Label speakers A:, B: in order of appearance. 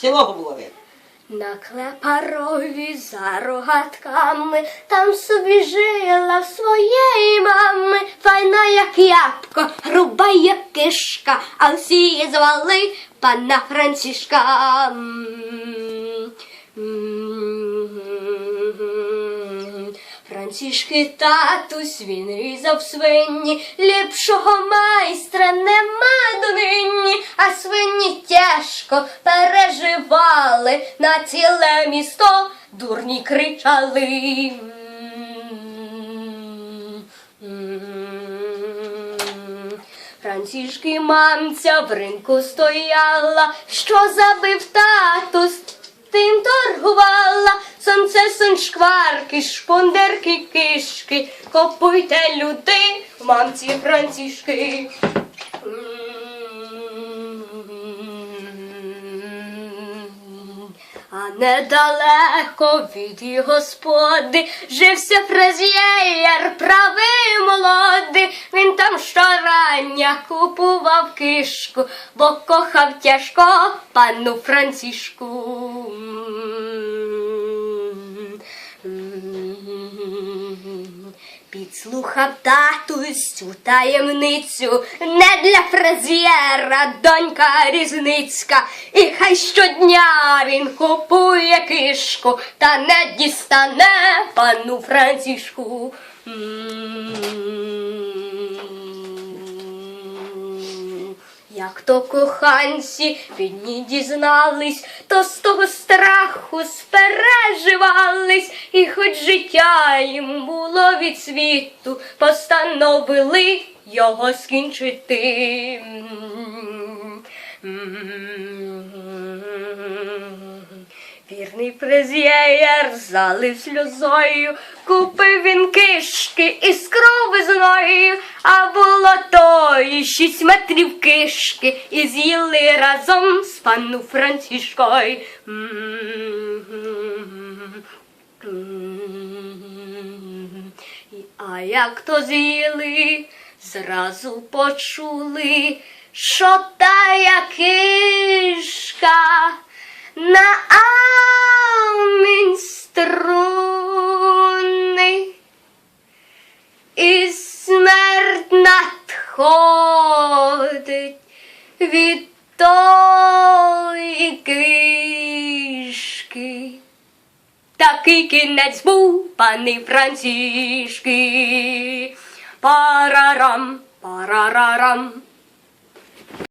A: Цілого було.
B: На клепарові за рогатками там собі жила своєї мами, файна, як ябко, груба, як кишка, а всі її звали пана Францішка. Францішки татусь, він різав свині, ліпшого майстра нема донині, а свині тяжко переживали, на ціле місто дурні кричали. Францішки мамця в ринку стояла, що забив татус, тим торгувала, сонце сон шкварки, шпондерки кишки, копуйте люди, мамці францішки. Недалеко від господи жився фразєєр, правий молодий. Він там щорання купував кишку, бо кохав тяжко пану Францішку. Підслухав татусь цю таємницю не для фразєра, донька різницька, і хай щодня він купує кишку, та не дістане пану Францішку. Як то коханці від дізнались, то з того страху спереживались, і хоч життя їм було від світу, постановили його скінчити. Вірний презєєр залив сльозою, купив він кишки із крови шість метрів кишки, і з'їли разом з пану Францішкою. А як то з'їли, зразу почули, що тая кишка на амінь струни і смерть надходить від тої кишки. Такий кінець був, пани Францішки. Парарам, парарарам,